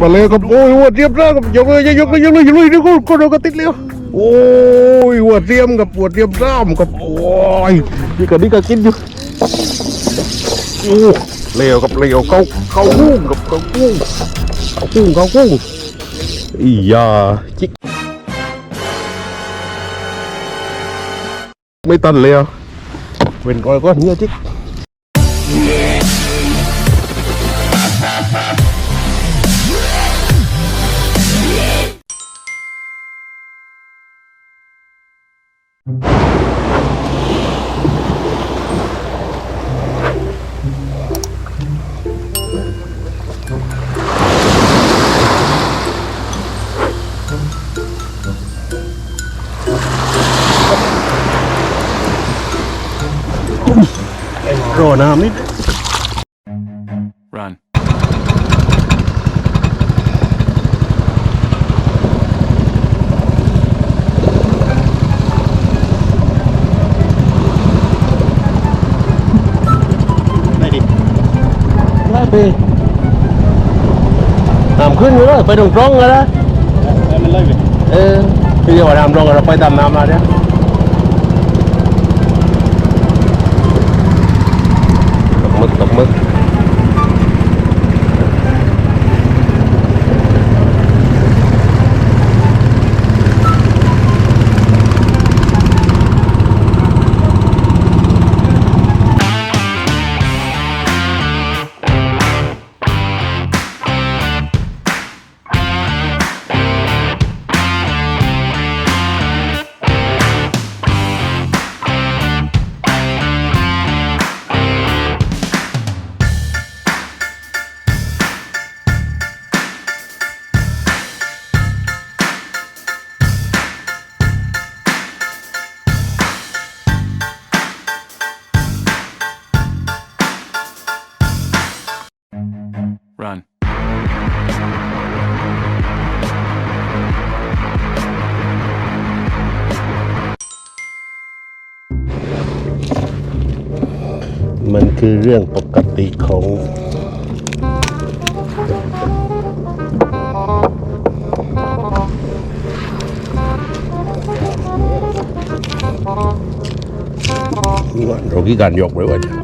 มาเลยครับโอ้ยหัวเทียมแล้วครับยกเลยยกเลยยกเลยยกเลยยกเลยก็โดนกระติดเร็วโอ้ยหัวเทียมกับหัวเทียมซ้ำกับโอ้ยนี่ก็นี่ก็กินอยู่โอ้เร็วกับเร็วเขาเขากุ้งกับเขากุ้งเขากุ้งเขากุ้งอียาจิกไม่ตันเลยอะเว้นก้อยก็เฮียจิก น้ำนิด Run. ได้ดิได้ไปน้ำขึ้นอยู่เลยไปตรงตรงๆเลยนะมันเลยไปเออพี่จะว่าน้ำตรงเราไปตามน้ำมาเนี่ย Run. มันคือเรื่องปกติของวันเรากี่การยกไว้ว่าจะ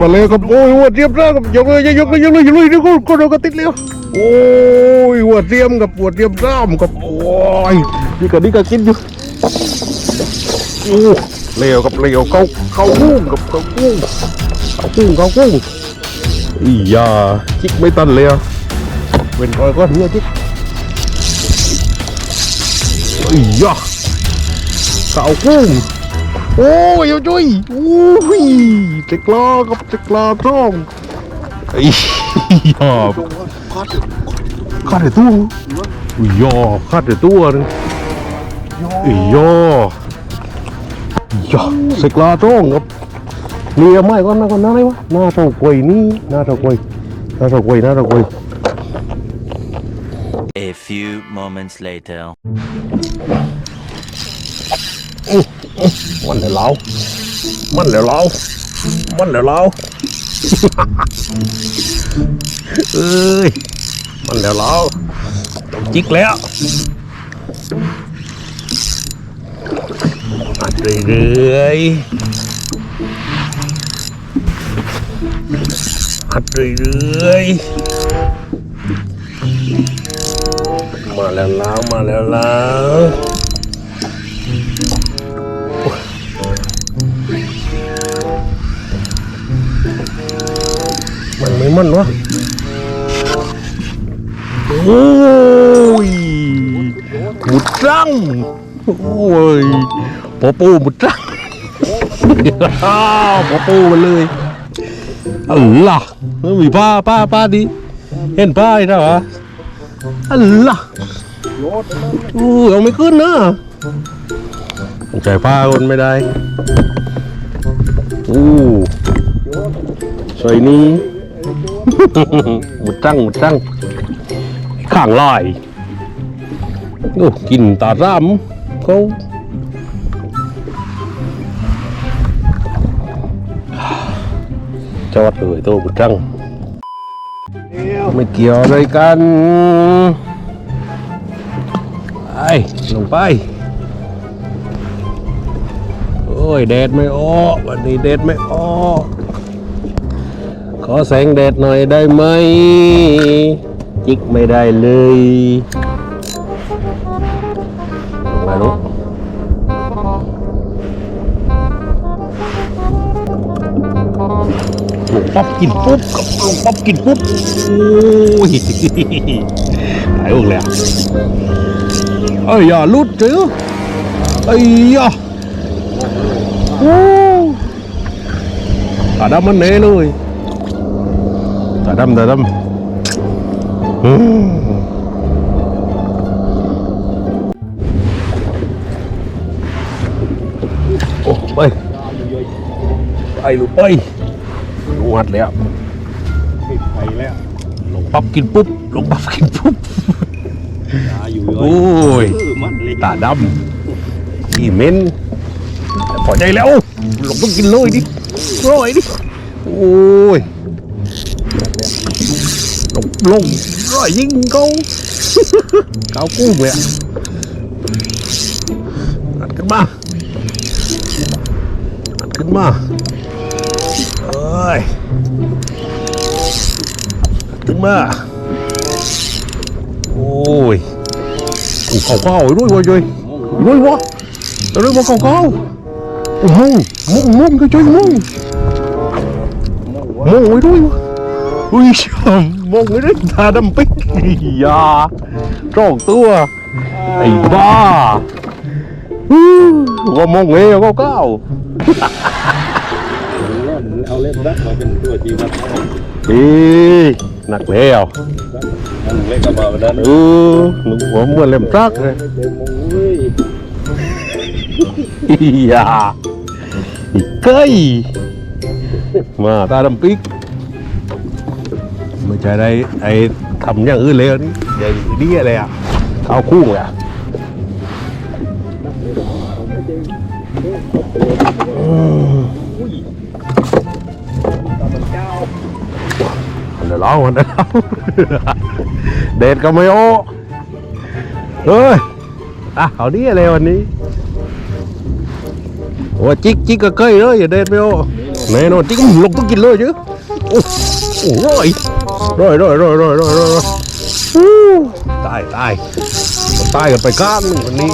มียี่สิบสักเป็ดรวมที่อยู่อยู่กันมาเลยครับโอ้ยหัวเทียมแล้วครับยกเลยยกเลยยกเลยยกเลยยกเลยก็โดนกระติดเร็วโอ้ยหัวเทียมกับหัวเทียมซ้ำกับโอ้ยนี่ก็นี่ก็กินอยู่โอ้เร็วกับเร็วเขาเขากุ้งกับเขากุ้งเขากุ้งเขากุ้งอียาจิกไม่ตันเลยอะเว้นก้อยก็เฮียจิกอียาเขากุ้ง โอ้ยเอาจุ้ยโอ้ยเจ็กลากับจ็กลาท้องไอ้ยาขาดไอ้ตัวอุ้ยยอขาดไอ้ตัวนึงไอ้ยอยาเจ็กลาท้องครับเลียไม่ก่อนนะก่อนหน้าไรวะน้าเท่ากวยนี่น้าเท่ากวยน้าเท่ากวยน้าเท่ากวย A few moments later. มันแล้วเรา มันแล้วเรา มันแล้วเรา เอ้ย มันแล้วเราต้องจิกแล้วอัดเรื่อยๆอัดเรื่อยๆมาแล้วแล้วมาแล้วแล้ว มันวะโอ้ยหมุดรังโอ้ยปอปูหมุดรังอ้าวปอปูมันเลยออล่ะมันมีป้าป้าป้าดิเห็นป้าอีกแล้วเหรออันล่ะโยดนั่นอู้เอาไม่ขึ้นนะใจป้าคนไม่ได้อู้โยดสวยนี้ หมุดจังหมุดจังข้างลอยโอ้กินตาร่ำเขาจอดเลยตัวหมุดจัง ไม่เกี่ยวอะไรกันไปลงไป โอ้ยแดดไม่ออกวันนี้แดดไม่ออก อแสงแดดหน่อยได้ไหม จิกไม่ได้เลยลงมาลูกลงป๊บกินปุ๊บกับลงป๊บกินปุ๊บโอ้ยหายอกเลยอะเอ้ยอย่าลุดเจ้อเอ้ยอย่าโอ้ตาดำมันเน่เลย ตาดำตาดำอืมโอ้ไปไปลูกไปลูกหัดแล้วไปแล้วลงปั๊บกินปุ๊บลงปั๊บกินปุ๊บตาอยู่โอ้ยเออมันเลยตาดำขี้เม็นพอใจแล้วลงต้องกินเลยดิร้อยดิโอ้ย ลงลงร้อยยิงเขาเกากู้เลยอะอัดขึ้นมาอัดขึ้นมาเอ้ยอัดขึ้นมาโอ้ ยโอ้เขาเก้าๆด้วยวะเจ้ยด้วยวะด้วยวะเขาเก้าโอ้โหมุ่งมุ่งก็ช่วยมุ่งตาดำปิ๊กยาจ้องตัวไอ้บ้าอู้ว่ามงเองเขาเก้าเอาเล่นรักมาเป็นตัวจริงครับเฮ้ยหนักแล้วนั่นเล่นกับมาวันนั้นเออหนูหัวเหมือนเล่มซักเลยไม่เจอมงเว้ยอย่าอีกเกยมาตาดำปิก ม่ใช่ได้ไอ้ทำอย่างอื่นเลยอันนี่อย่างนี้อะไรอะเอาคู่เลยอะอืมตามันเจ้าเดี๋ยวร้องเดี๋ยวร้องเดทก็ไมโอเฮ้ยอะเอาดีอะไรวันนี้โอ้จิกจิกก็เคยเลยอย่าเดทไมโอแน่นอนจิกลงต้องกินเลย chứ โอ้โห ร้อยร้อยร้อยร้อยร้อยร้อยร้อยอู้ตายตายตายกันไปก้านวันนี้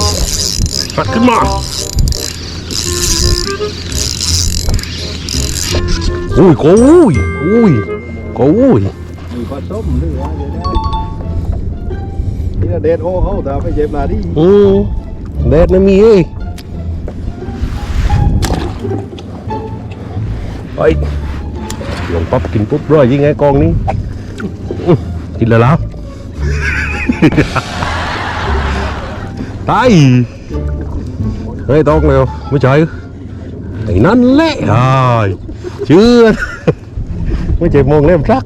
หัดขึ้นมาอุ้ยโก้ยอุ้ยโก้ยอยู่ผสมด้วยวะเดี๋ยวได้นี่นะเดทโอ้เขาแต่ไม่เจ็บมาดิอืมแดดไม่มีเอ้ยไปลงปั๊บกินปุ๊บร้อยยิงไงกองนี้อื้อ กินแล้วแล้วตายเฮ้ยต้องเร็วไม่ใช่ไอ้นั่นแหละไอ้เชื่อไม่ใช่มองเล่มรัก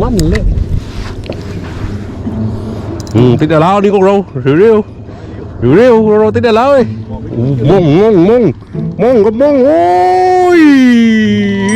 มันเละอืมติดแล้ว đi con râu rượu riêu rượu riêu con râu tiết đèn lão ơi mông mông mông mông có mông ôi bà đo gan nút leo mèo đây leo mấy chiếc leo anh ý bà con chiếc giặc lục ra đó ừ nó cứ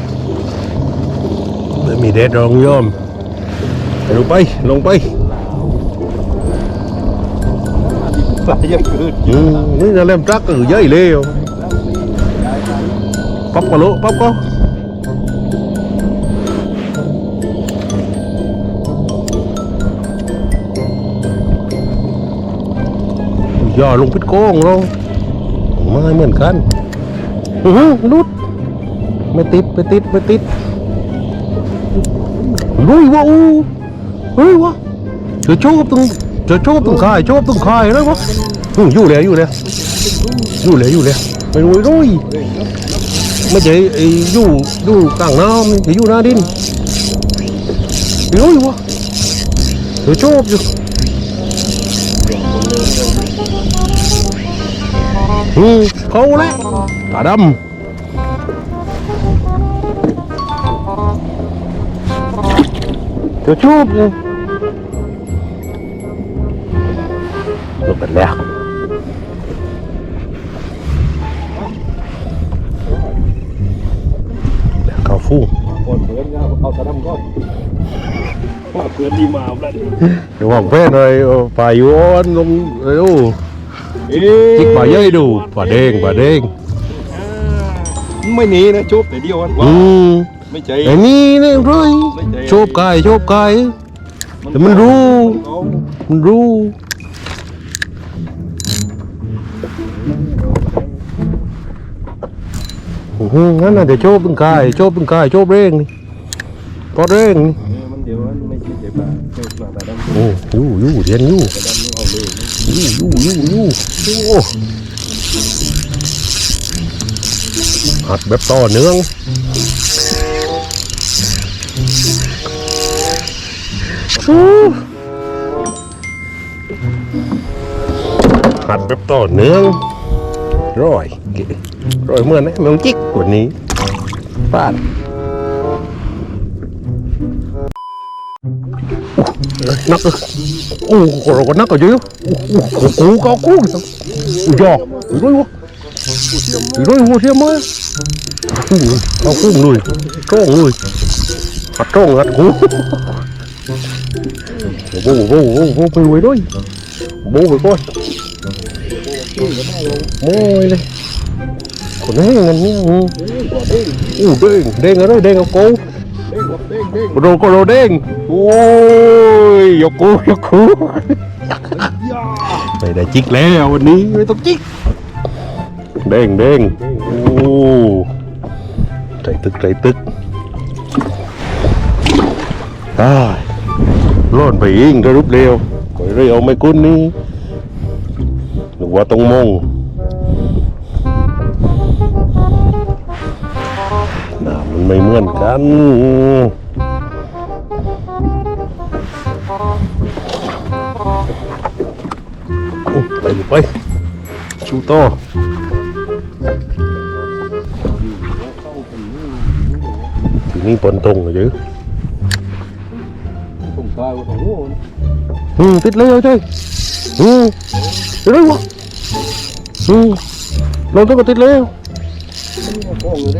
มีเดดรองยอมลงไปลงไปปลาเยอะขึ้นอืดนี่จะเล่มจักหรือเยอะเลวปั๊บก็ลุปั๊บก็ย่อลงพิษโก้งลงไม่เหมือนกันลุดไม่ติดไม่ติดไม่ติด ลุยวะอู้เฮ้ยวะเจอโชบตึงเจอโชบตึงคายโชบตึงคายเลยวะอืออยู่เลยอยู่เลยอยู่เลยอยู่เลยไม่รู้ลุยไม่ใช่ไอ้อยู่อยู่กลางน้ำจะอยู่หน้าดินลุยวะเจอโชบอยู่อืมเขาแล้วตาดำ จะชูบเลยลงกันแล้วแล้วเข้าฟูงคนเพื่อนก็เอาตะดำก่อนว่าเพื่อนดีมาแล้วเดี๋ยววางแพ้หน่อยเอาปลาอยู่อ้อนลงเร็วจิกปลาเย้ยดูปลาเด้งปลาเด้ง ไม่หนีนะจุบแต่เดียววันว่าอืมไม่ใจไอ้นี่นี่เร้ยโชบกายโชบกาย แต่มันรู้มันรู้โอ้โหงั้นน่ะเดี๋ยวโชบเป็นกายโชบเป็นกายโชบเร่งนี่พอเร่งนี่มันเดี๋ยวไม่ใช่เจ็บปากเจ็บปากตะดำโอ้ยู่ยู่เรียนยู่ตะดำเอาเลย ยู่ยู่ยู่ยู่โอ้ หัดแบบต่อเนื่องโอ้หัดแบบต่อเนื่องร้อยเก๋ร้อยเมื่อนะมันจิกกว่านี้ป้านเอ้ยนักเลยโอ้โหเราก็นักก็เยอะโอ้โหกูก็กูอุ้ยยออุ้ยด้วยวะอุ้ยด้วยหัวเทียมมากุ้งเอากุ้งเลยจ้องเลยหัดจ้องหัดกูโบ้โบ้โบ้โบ้ไปรวย ด้วยโบ้ไปก่อนโม้ยเลยคนนี้เงินเนี่ยอู้เด้งเด้งอะไรเด้งเอากูเด้งเด้งเด้งโรโกโร เด้งเด้งโอ้ใจตึกใจตึกอ้ายร้อนไปอิงระรุปเร็วก็เลยเอาไม่กุ้นนี่หรือว่าต้องมงน้ำมันไม่เหมือนกันไปดิไปชูโต อทีนี้ปนตรงเลยจื้อผมตายว่าของโง่อืมติดเลยเอาใจอืมติดเลยวะอืมลงตัวก็ติดเลย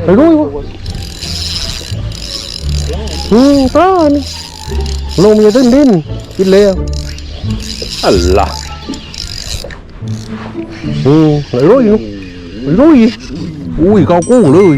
ไปด้วยวะอืมตานี่ลงมีดิ้นดิ้นติดเลยอัลล่ะอืมไปด้วยอยู่ไปด้วยอุ้ยเกากุ้งเลย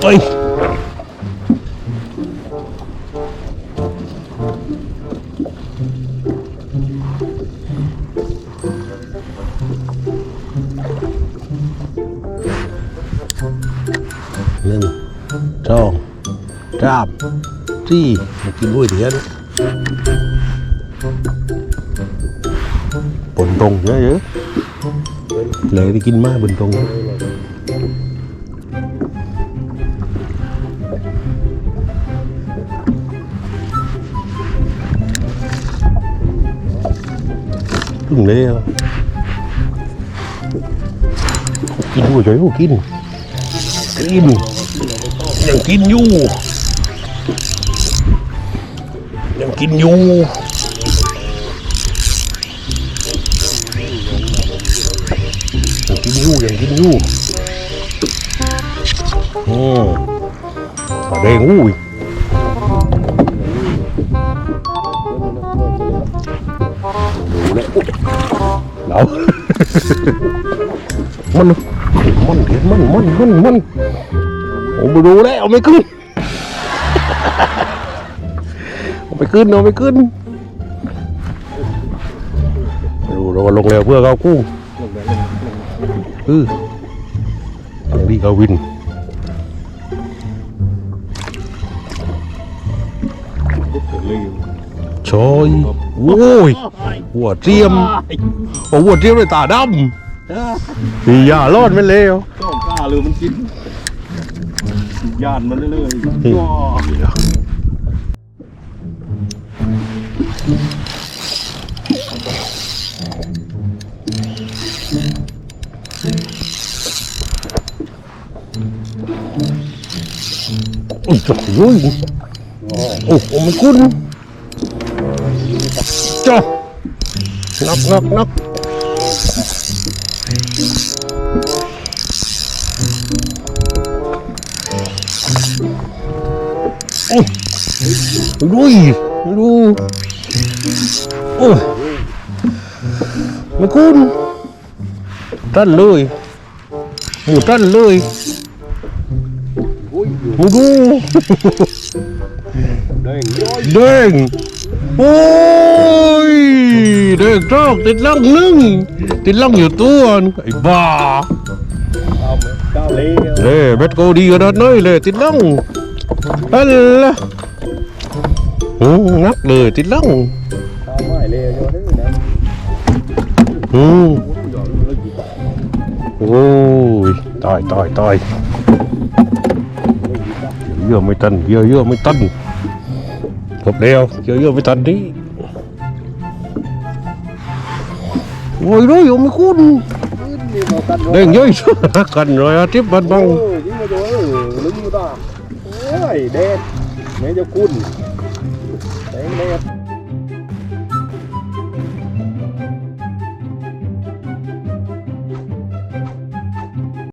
ไปลุกไปหนึ่งสองสามสี่มากินด้วยเดียวนะบนตรงเยอะเยอะเลยได้กินมากบนตรง ถึงแล้วกินด้วยใจกินกินยังกินอยู่กิ นอยู่ยังกินอยู่ยังกินอยู่โอ้ปลาแดงอุ้ยดูเลยเรามัน มันเห็นมันมันมันมันผมไปดูแล้วเอาไม่ขึ้นเอาไปขึ้นเอาไปขึ้นดูเราลงแล้วเพื่อเขากู้เอออย่างนี้เขาวินชอยโอ้ยหัวเทียมโอ้หัวเทียมเลยตาดำสียารอดไม่เลวต้องกล้าเลยมันกินยานมันเลยอืมอุ้ยโอ้ยโอ้โหมันคุ้น จ้านักนักนักโอ้ยดูดูโอ้ยมัน โอ้ยเด้งจอกติดล่องหนึงติดล่องอยู่ตัวนึงไอ้บ้าเอาไหมก้าวเลี้ยวเล่เบ็ดโกดีขนาดน้อยเลยติดล่องอันละโอ้งักเลยติดล่องข้าวไม้เลี้ยวเด้อนะอืมหยอดเลยกี่บาทโอ้ยตายตายตายเยอะไม่ตันเยอะเยอะไม่ตันจ บเร็วเยอะเยอะไม่ตันนี่โอ้ยรู้อยู่ไม่คุ้นเด้งย่อยกัน rồi á tiếp bên เอ bông อยิงมาดูเออลึงอยู่ตาโอ้ยเด็ดแม่จะคุ้นแดงเด็ด